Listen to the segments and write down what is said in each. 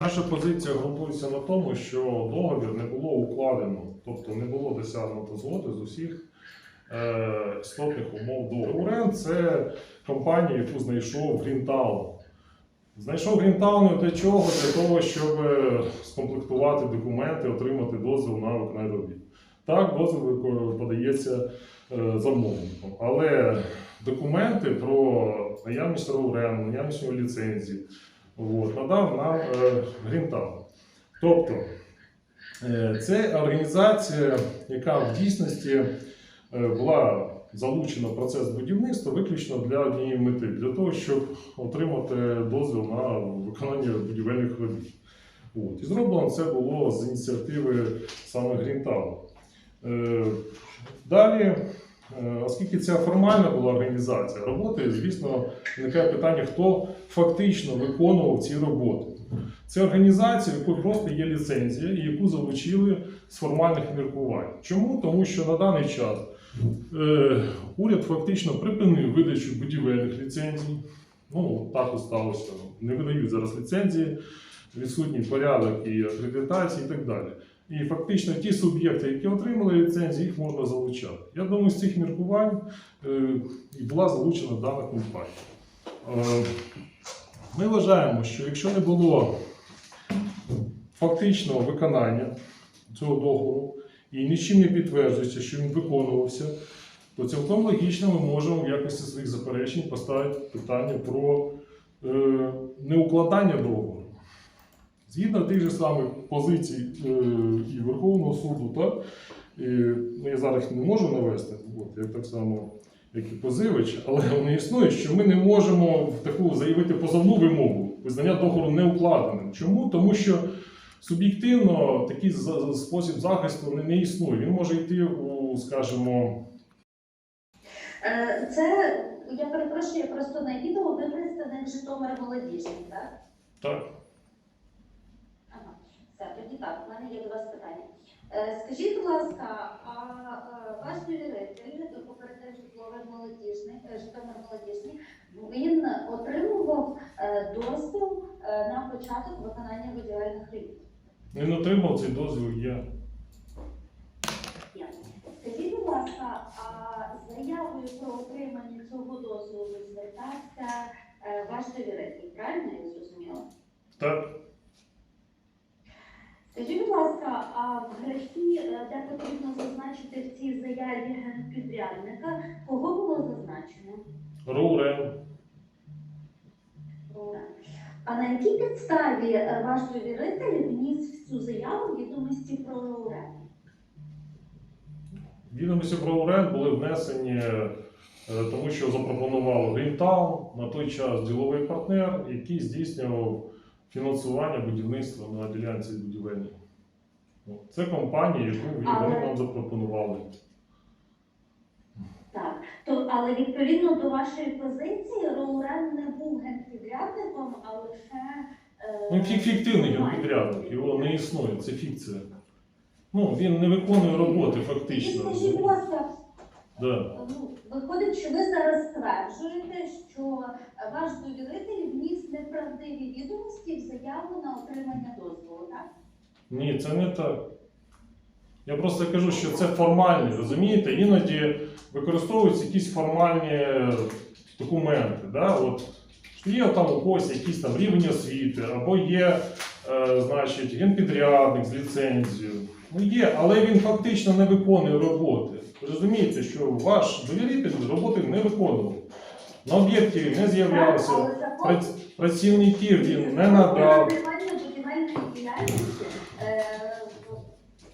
Наша позиція ґрунтується на тому, що договір не було укладено, тобто не було досягнуто згоди з усіх е, істотних умов договору. РЕН це компанія, яку знайшов Грінтаун. Знайшов Грінтаун для чого? Для того, щоб е, скомплектувати документи, отримати дозвіл на виконання робіт. Так, дозвіл подається е, замовником, але документи про наявність РОВРЕН, наявність ліцензії, От, надав нам е, Грінтаун. Тобто е, це організація, яка в дійсності е, була залучена в процес будівництва виключно для однієї мети, для того, щоб отримати дозвіл на виконання будівельних робіт. От. І зроблено це було з ініціативи саме Грінтаун. Е, Далі, оскільки ця формальна була організація роботи, звісно, виникає питання, хто фактично виконував ці роботи. Це організація, в якої просто є ліцензія, і яку залучили з формальних міркувань. Чому? Тому що на даний час е, уряд фактично припинив видачу будівельних ліцензій. Ну, так і сталося. Не видають зараз ліцензії, відсутній порядок і акредитації і так далі. І фактично ті суб'єкти, які отримали ліцензії, їх можна залучати. Я думаю, з цих міркувань е, була залучена дана компанія. Е, Ми вважаємо, що якщо не було фактичного виконання цього договору і нічим не підтверджується, що він виконувався, то цілком логічно ми можемо в якості своїх заперечень поставити питання про е, неукладання договору. Згідно тих же самих позицій е, і Верховного суду, так, і, ну, я зараз їх не можу навести, от, як так само, як і позивач, але вони існують, що ми не можемо в таку заявити позовну вимогу визнання договору неукладеним. Чому? Тому що суб'єктивно такий спосіб захисту не, існує. Він може йти у, скажімо, Е, Це я перепрошую, я просто на відео ви представник Житомир молодіжний, так? так. Ага, все, тоді так, в мене є до вас питання. Е, Скажіть, будь ласка, а е, ваш довіритель, кооператив житловий молодіжний, е, Житомир молодіжний, він отримував е, дозвіл е, на початок виконання будівельних робіт? Він отримав цей дозвіл. Є. Скажіть, будь ласка, а заявою про отримання цього дозволу звертався е, ваш довіритель, правильно я зрозуміла? Так. Скажіть, будь ласка, а в графі, е, де потрібно зазначити в цій заяві генпідрядника, кого було зазначено? Роурен. А на якій підставі е, ваш довіритель вніс в цю заяву відомості про РОРЕН? Відомості про УРЕН були внесені, е, тому що запропонував Грінтаун на той час діловий партнер, який здійснював фінансування будівництва на ділянці будівельній. Це компанія, яку вони Але- нам запропонували. Так, то але відповідно до вашої позиції РОРЕН не був генпідрядником, а лише е, Ну, фіктивний генпідрядник, його не існує, це фікція. Ну, він не виконує роботи І фактично. скажіть, будь ласка, Да. Ну, виходить, що ви зараз стверджуєте, що ваш довіритель вніс неправдиві відомості в заяву на отримання дозволу, так? Ні, це не так. Я просто кажу, що це формальні, розумієте? Іноді використовуються якісь формальні документи. Да? От, є там у когось якийсь там рівень освіти, або є е, значить, генпідрядник з ліцензією. Ну є, але він фактично не виконує роботи. Розумієте, що ваш довіритель роботи не виконував. На об'єкті не з'являвся, працівників він не надав. приймання будівельної діяльності е,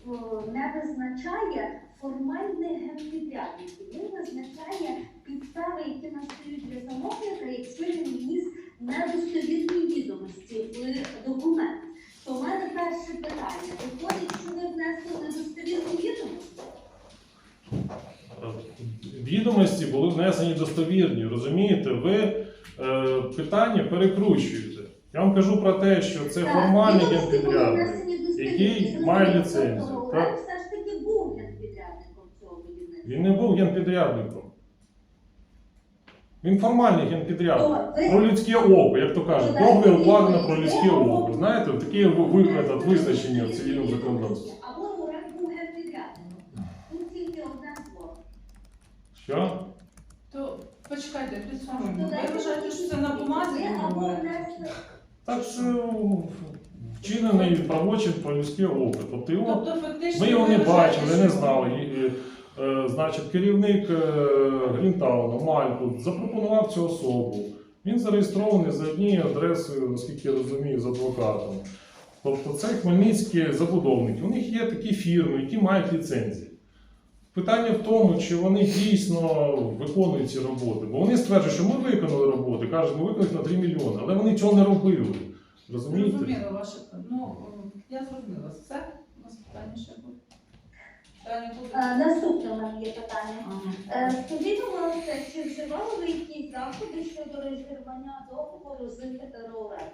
в- в- не визначає формальних генпідрядників. Він визначає підстави, які настають для замовника, якщо він вніс недостовірні відомості в документ. То в мене перше питання. Виходить, що ви внесли недостовірні відомості? Відомості були внесені достовірні, розумієте? Ви е, питання перекручуєте. Я вам кажу про те, що це формальний відомості генпідрядник. який має ліцензію, так? Все ж таки був генпідрядником цього будівництва. Він не був генпідрядником. Він формальний генпідряд. То ви- Про людське око, як то кажуть, договір укладено про людське око. Знаєте, такі ви- ви- метод визначення в цивільному законодавстві. Або був генпідрядником. Тут тільки одне слово. Що? То почекайте, підсумуємо. Додайте Ви вважаєте, що це на бумазі? Так ну, вчинений правочин про людське око. Тобто його Тобто фактично Ми його ви не вважаєте, бачили, не що- знали. І, і, е, Значить, керівник е, Грінтауна, Мальку, запропонував цю особу. Він зареєстрований за однією адресою, наскільки я розумію, з адвокатом. Тобто це хмельницькі забудовники. У них є такі фірми, які мають ліцензії. Питання в тому, чи вони дійсно виконують ці роботи. Бо вони стверджують, що ми виконали роботи, кажуть, ми виконали на 3 мільйони, але вони цього не робили. Розумієте? Зрозуміло ваше. Ну, я зрозуміла. Все? У нас питання ще буде? Питання буде? Е, Наступне у мене є питання. Ага. Е, Скажіть, будь ласка, чи вживали ви якісь заходи щодо розірвання договору з РОРЕМ?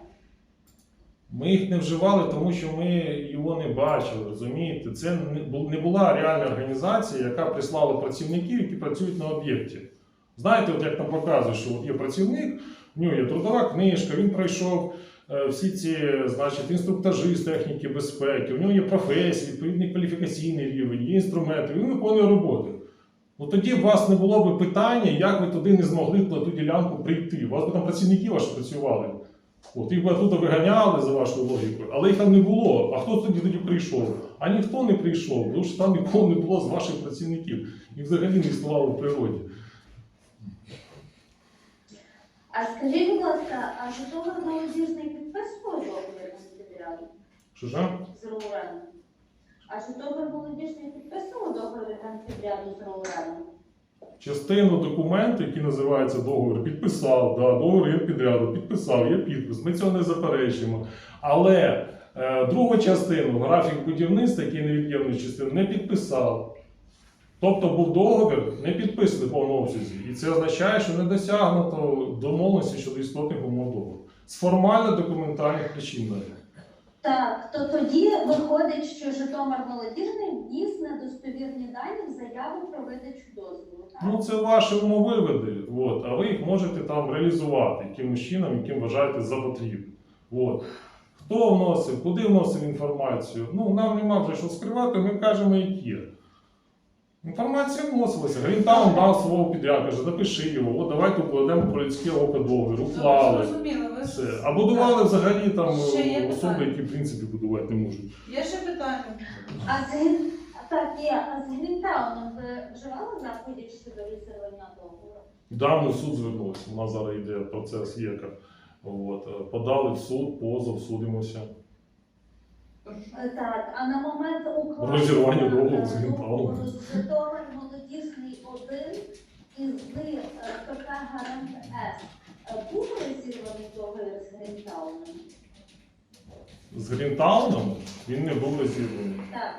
Ми їх не вживали, тому що ми його не бачили. Розумієте, це не бу- не була реальна організація, яка прислала працівників, які працюють на об'єкті. Знаєте, от як нам показують, що от є працівник, в нього є трудова книжка, він пройшов всі ці, значить, інструктажі з техніки безпеки, у нього є професія, відповідний кваліфікаційний рівень, є інструменти, він виконує роботи. Ну тоді у вас не було б питання, як ви туди не змогли на ту ділянку прийти. У вас би там працівники ваші працювали. От їх би тут виганяли за вашою логікою, але їх там не було. А хто тоді тоді прийшов? А ніхто не прийшов, тому що там нікого не було з ваших працівників. І взагалі не існувало в природі. А скажіть, будь ласка, а Житомир молодіжний підписував договір з підряду Що ж? з РОРЕМ? А Житомир молодіжний підписував договір підряду з РОРЕМ? Частину документу, який називається договір, підписав. Да, договір є підряду, підписав, є підпис. Ми цього не заперечуємо. Але е, другу частину, графік будівництва, який невід'ємною частиною, не підписав. Тобто був договір не підписаний в повному обсязі. І це означає, що не досягнуто домовленості щодо істотних умов договору. З формально-документальних причин навіть. Так, то тоді виходить, що Житомир молодіжний вніс недостовірні дані в заяву про видачу дозволу. так? Ну, це ваші умовиводи, от, а ви їх можете там реалізувати якимось чином, яким вважаєте за потрібне. От. Хто вносив, куди вносив інформацію? Ну, нам нема вже що скривати, ми кажемо, як є. Інформація вносилася. Грінтаун дав свого підряд, каже, напиши його, от давайте укладемо про людське око договір, уклали. Зрозуміло, ви Все. А будували взагалі там Ще є е, особи, питання? які в принципі будувати не можуть. Є ще питання? А з Грін... так, є, а з Грінтауном ви вживали заходів щодо розірвання договору? Давно в суд звернувся. У нас зараз йде процес ЄКА. От. е, Подали в суд, позов, судимося. Е, Так, а на момент укладення Розірвання договору з е, договору з Житомир молодіжний один із е, ПП Гарант С. Був розірваний договір з Грінтауном? З Грінтауном він не був розірваний. Так,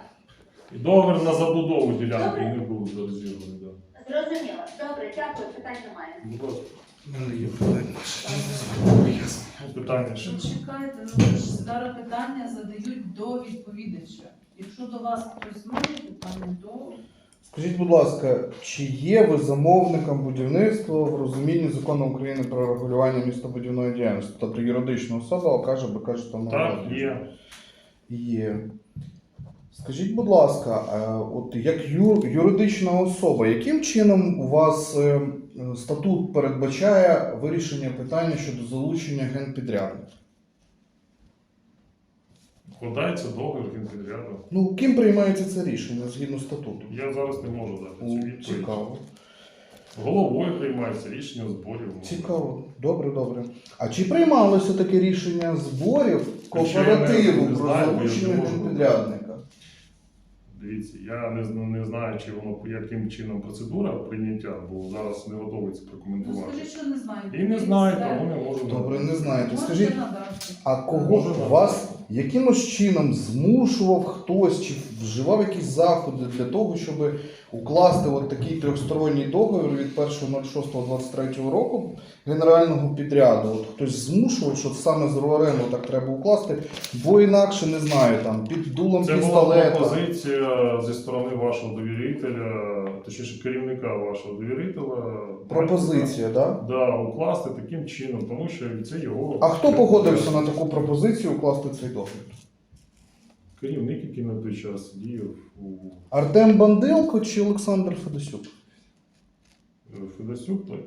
І договір на забудову ділянки Добре. не був розірваний. Да. зрозуміло. Добре, дякую, питань немає. Будь ласка, У мене є питання. Питання ще. Чекайте, ну ви ж зараз питання задають до відповідача. Якщо до вас хтось має питання, то Скажіть, будь ласка, чи є ви замовником будівництва в розумінні закону України про регулювання містобудівної діяльності? Тобто юридична особа, каже, бо каже, там Так, є. Є. Скажіть, будь ласка, е, от як юридична особа, яким чином у вас е, статут передбачає вирішення питання щодо залучення генпідрядника? Вкладається договір генпідряду. Ну, ким приймається це рішення згідно статуту? Я зараз не можу дати цю відповідь. Цікаво. Головою приймається рішення зборів. Цікаво. Добре, добре. А чи приймалося таке рішення зборів кооперативу про залучення генпідрядника? Дивіться, я не, зна- не знаю, чи воно яким чином процедура прийняття, бо зараз не готовий це ну прокоментувати. скажіть, що не знаєте. І не знаєте, тому не можу. Добре, не знаєте. Скажіть. А кого Може, вас якимось чином змушував хтось чи вживав якісь заходи для того, щоб укласти от такий трьохсторонній договір від 1.06.23 року генерального підряду? От хтось змушував, що саме з РОРЕНу так треба укласти, бо інакше не знаю, там під дулом Це була пістолета. пропозиція зі сторони вашого довірителя, точніше керівника вашого довірителя. Пропозиція, да? Да, укласти таким чином, тому що це його. А хто погодився на таку пропозицію укласти цей договір? Керівник, який на той час діяв у Артем Бандилко чи Олександр Федосюк? е, Федосюк. так?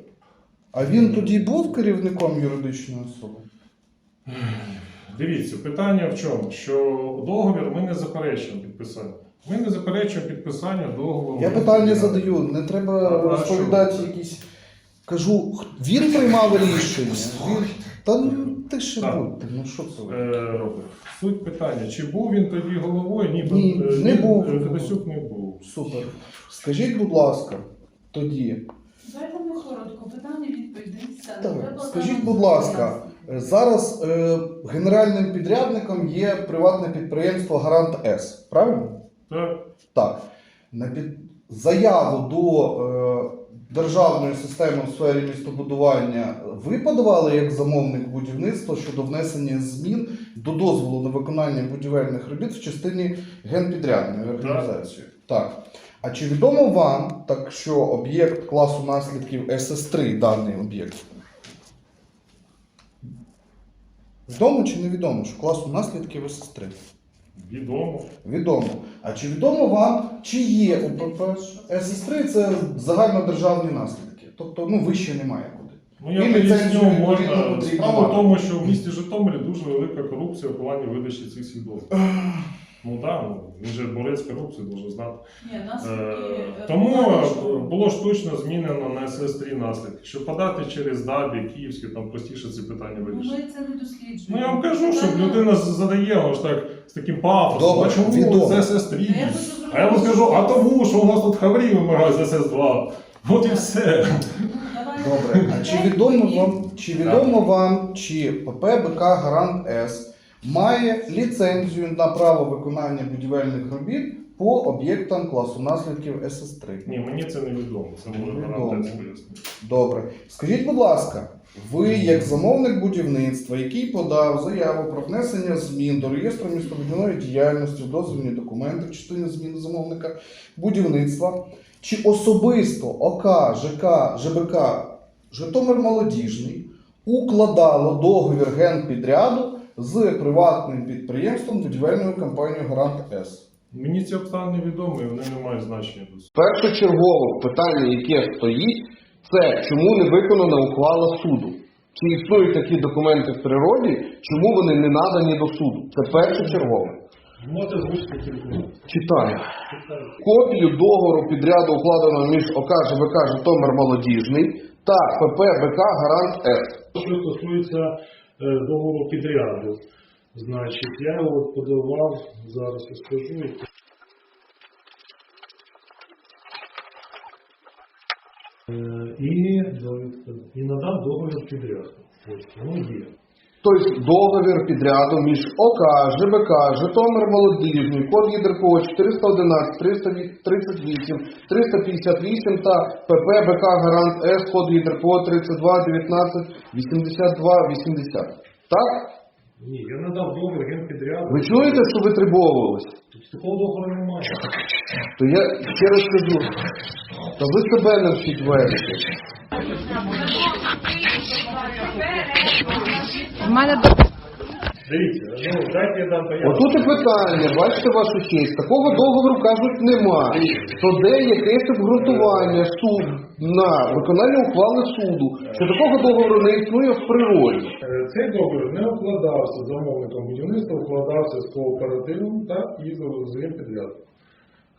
А він тоді був керівником юридичної особи? Дивіться, питання в чому? Що договір ми не заперечуємо підписання. Ми не заперечуємо підписання договору. Я питання задаю, не треба розповідати якісь. Кажу, він приймав рішення. Він... Та ну ти ще Так. будьте, ну що це ви? Е, Суть питання, чи був він тоді головою? Ні, Ні, е, не він, був. е, Федосюк не був. Супер. Скажіть, будь ласка, тоді, Дайте ми коротко, питання не Так, треба скажіть, там будь ласка, е, зараз е, генеральним підрядником є приватне підприємство Гарант С. Правильно? Так. Так. На під... Заяву до е, державної системи у сфері містобудування ви подавали як замовник будівництва щодо внесення змін до дозволу на виконання будівельних робіт в частині генпідрядної організації. Так. А чи відомо вам, так що об'єкт класу наслідків СС3 даний об'єкт? Відомо чи невідомо, що класу наслідків СС3? Відомо. Відомо. А чи відомо вам, чи є УПП СС3 це загальнодержавні наслідки? Тобто, ну, вище немає куди. Ну, я І ліцензію, поясню, відповідно, можна. потрібно Справа в мати. тому, що в місті Житомирі дуже велика корупція в плані видачі цих свідоцтв. Ну так, ну, він же борець корупції, дуже знати. Ні, нас Е, е, Тому е, що- було штучно змінено на СС3 наслідки. Щоб подати через ДАБІ, Київське, там простіше ці питання Ну, вирішити. Ми це не досліджуємо. Ну я вам кажу, що Питання- людина задає аж так з таким пафосом. Добре, а чому відомо. це СС3? Ну, я А я вам скажу, а тому, що у нас тут хаврі вимагають з СС2. От і все. Ну, Добре. А чи відомо вам, чи відомо вам, чи ПП БК Гарант С має ліцензію на право виконання будівельних робіт по об'єктам класу наслідків СС3? Ні, мені це не відомо. Це може гарантець пояснити. Добре. Скажіть, будь ласка, ви, як замовник будівництва, який подав заяву про внесення змін до реєстру містобудівної діяльності, в дозвільні документи в частині зміни замовника будівництва, чи особисто ОК, ЖК, ЖБК Житомир Молодіжний укладало договір генпідряду з приватним підприємством будівельною компанією Гарант С? Мені ці обставини відомі, і вони не мають значення. Першочергове питання, яке стоїть, це чому не виконана ухвала суду? Чи існують такі документи в природі, чому вони не надані до суду? Це першочергове. Можете звучити. Читаю. Копію договору підряду укладеного між ОК ЖБК Житомир Молодіжний та ПП БК Гарант С. Що стосується договору підряду, значить, я його подавав, зараз я скажу. Е, І, і надав договір підряду. Тобто, воно є. Тобто договір підряду між ОК, ЖБК, Житомир Молодіжний, код ЄДРПО 411, 338, 358 та ПП БК Гарант С, код ЄДРПО 32, 19, 82, 80. Так? Ні, я надав договір генпідряду. Ви чуєте, що витребовувалось? Такого договору немає. То я ще раз кажу, то ви себе не вчіть вести. Дивіться, ну дайте я дам пояснення. Отут і питання, бачите вашу честь, такого договору кажуть нема. То де якесь обґрунтування суд на виконання ухвали суду, що такого договору не існує в природі. Е, Цей договір не укладався з замовником будівництва, укладався з кооперативом так, і з підряд.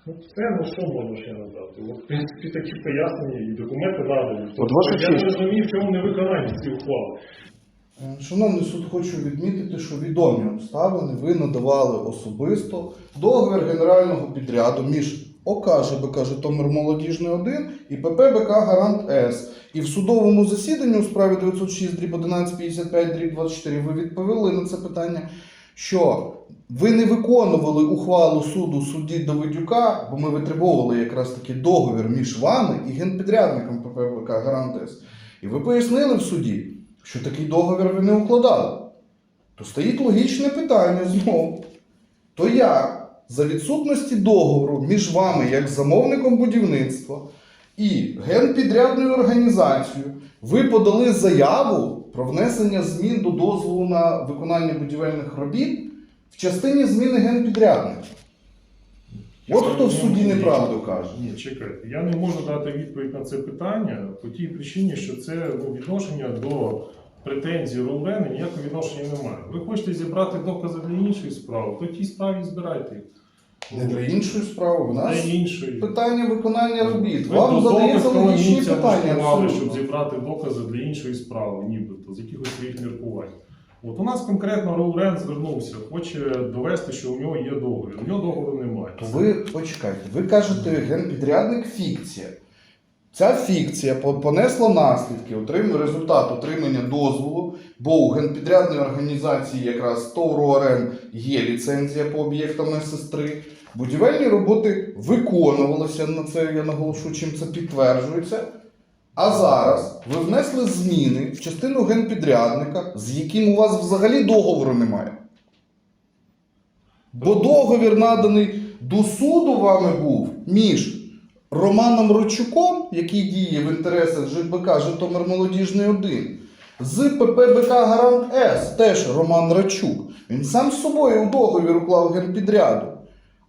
Ну, це ну що можна ще надати? От, в принципі, такі пояснення і документи надані. От ваша я не розумію, в чому не виконання цієї ухвали. Е, Шановний суд, хочу відмітити, що відомі обставини ви надавали особисто договір генерального підряду між ОК ЖБК Житомир Молодіжний 1 і ПП БК Гарант С. І в судовому засіданні у справі 906 дріб 1155 дріб 24 ви відповіли на це питання, що ви не виконували ухвалу суду судді Давидюка, бо ми витребовували якраз таки договір між вами і генпідрядником ПП БК Гарант С. І ви пояснили в суді, що такий договір ви не укладали. То стоїть логічне питання знову. То як за відсутності договору між вами, як замовником будівництва, і генпідрядною організацією, ви подали заяву про внесення змін до дозволу на виконання будівельних робіт в частині зміни генпідрядника. От хто в суді неправду каже. Ні, чекайте, я не можу дати відповідь на це питання по тій причині, що це ну, відношення до претензій Рулени ніякого відношення немає. Ви хочете зібрати докази для іншої справи, то тій справі збирайте їх. Не для іншої справи. У нас іншої. питання виконання робіт. Ви Вам задається логічні питання. влаштували, щоб зібрати докази для іншої справи, нібито, з якихось своїх міркувань. От у нас конкретно Роурен звернувся, хоче довести, що у нього є договір. У нього договору немає. То ви почекайте, ви кажете, генпідрядник фікція. Ця фікція по- понесла наслідки, отрим, результат отримання дозволу, бо у генпідрядної організації якраз ТОВ РОРМ є ліцензія по об'єктам СС3. Будівельні роботи виконувалися на це, я наголошу, чим це підтверджується. А зараз ви внесли зміни в частину генпідрядника, з яким у вас взагалі договору немає. Бо договір наданий до суду вами був між Романом Рочуком, який діє в інтересах ЖБК Житомир Молодіжний 1, з ППБК Гарант С, теж Роман Рачук. Він сам з собою у договір уклав генпідряду.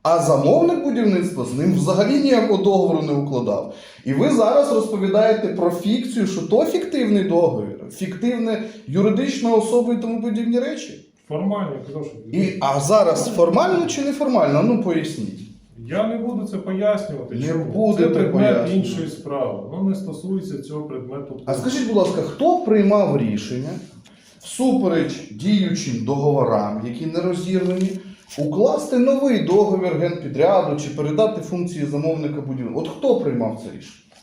А замовник будівництва з ним взагалі ніякого договору не укладав. І ви зараз розповідаєте про фікцію, що то фіктивний договір, фіктивне юридична особа і тому подібні речі. Формально, я казав, що І, а зараз формально чи неформально? Ну поясніть. я не буду це пояснювати. Не чому. будете це предмет пояснювати. іншої справи. Воно не стосується цього предмету. А скажіть, будь ласка, хто приймав рішення всупереч діючим договорам, які не розірвані, укласти новий договір генпідряду чи передати функції замовника будівництва? От хто приймав це рішення?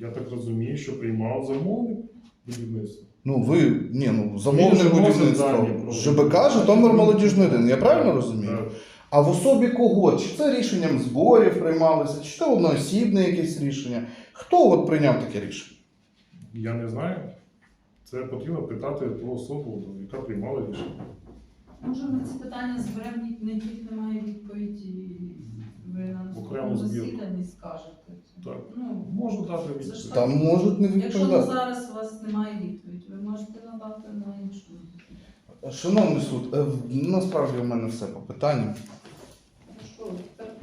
Я так розумію, що приймав замовник будівництва. Ну ви ні, ну замовник будівництва ЖБК Житомир Молодіжний 1. Я правильно розумію? Так. А в особі кого? Чи це рішенням зборів приймалося, чи це одноосібне якесь рішення? Хто от прийняв таке рішення? Я не знаю. Це потрібно питати ту особу, яка приймала рішення. Може, на ці питання зберемо не тільки немає відповіді, ви на Окремо збір. засіданні скажете. Так. Ну, Можу дати відповідь. Там можуть не якщо на відповідати. зараз у вас немає відповіді, ви можете надати на іншу. Шановний суд, е, насправді у мене все по питанням. Що, тепер